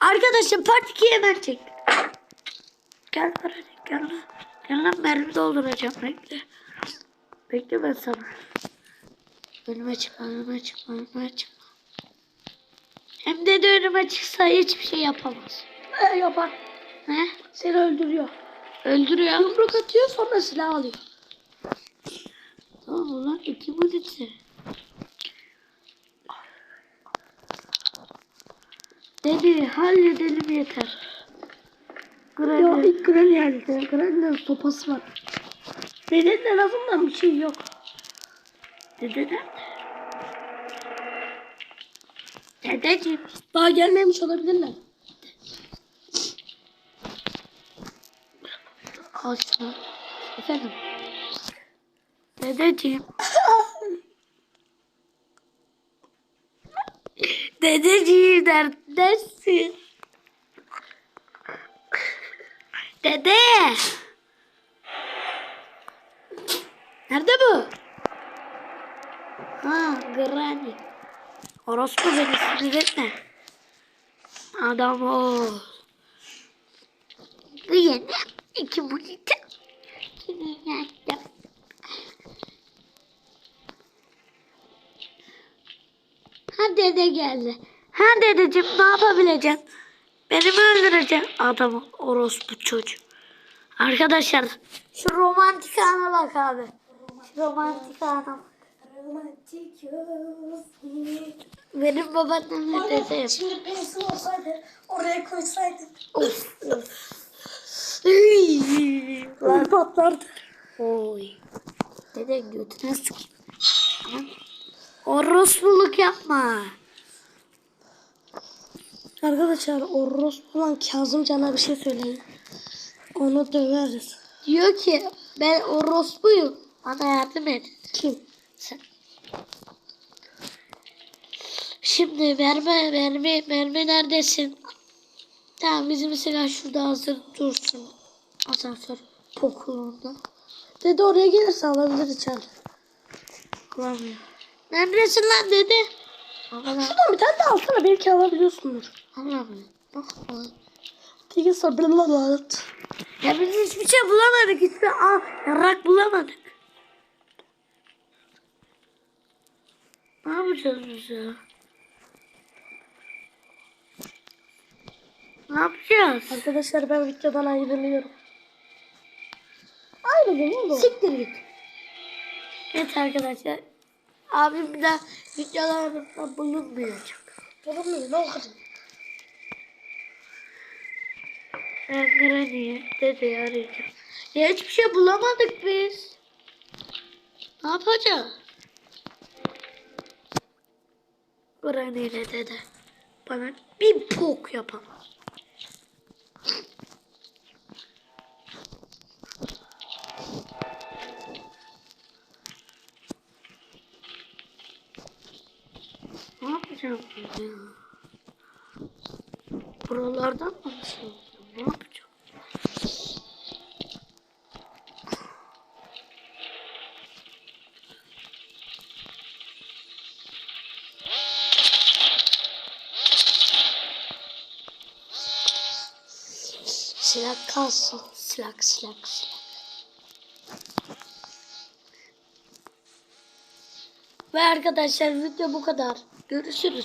Arkadaşlar part 2'yi hemen çek. Gel hadi gel lan. Gel lan mermi dolduracağım bekle. Bekle ben sana. Önüme çıkma önüme çıkma önüme çıkma. Hem de de önüme çıksa hiçbir şey yapamaz. E, yapar. He? Seni öldürüyor. Öldürüyor. Yumruk atıyor sonra silah alıyor. Tamam ulan iki multi. Dedi halledelim yeter. Granny. ilk Granny geldi. Granny'nin sopası var. Benim en azından bir şey yok. Dede nerede? Dedeciğim. Daha gelmemiş olabilirler. Şunu. Efendim. Dedeciğim. Dedeciğim neredesin? Dede. Nerede bu? Ha, Granny. Orospu beni sinir etme. Adam o. Yine iki multi. Ha dede geldi. Ha dedeciğim ne yapabileceksin? Beni mi öldüreceksin? Adam orospu çocuğu. Arkadaşlar şu romantik ana bak abi. Şu romantik ana. Benim babaannem dedem. Şimdi pensil olsaydı oraya koysaydık. Of of. Lan patlardı. Oy. Dede götüne. Tamam. Orospuluk yapma. Arkadaşlar o Rospu olan Kazım Can'a bir şey söyleyin. Onu döveriz. Diyor ki ben orospuyum. Bana yardım et. Kim? Sen. Şimdi mermi mermi mermi neredesin? Tamam bizim silah şurada hazır dursun. Asansör pokluğunda. Dede oraya gelirse alabilir içeride. Kullanmıyor. Neredesin lan dede? Şuradan bir tane de alsana belki alabiliyorsundur. Allah'ım. Bak bak. Peki sabırlı Ya biz hiçbir şey bulamadık. Hiçbir aa, yarrak bulamadık. Ne yapacağız biz ya? Ne yapacağız? Arkadaşlar ben videodan ayrılıyorum. Ayrılın oğlum. Siktir git. Evet arkadaşlar. Abim bir daha videolarımda bulunmayacak. Durmuyor ne oldu? Ben Granny'yi, dedeyi arayacağım. Ya hiçbir şey bulamadık biz. Ne yapacağız? İle dede bana bir pok yapamaz. Ne yapacağım biz ya? Buralardan mı başlayacağım? Ne yapacağım? Silah kalsın. Silah, silah, silah. Ve arkadaşlar video bu kadar. Görüşürüz.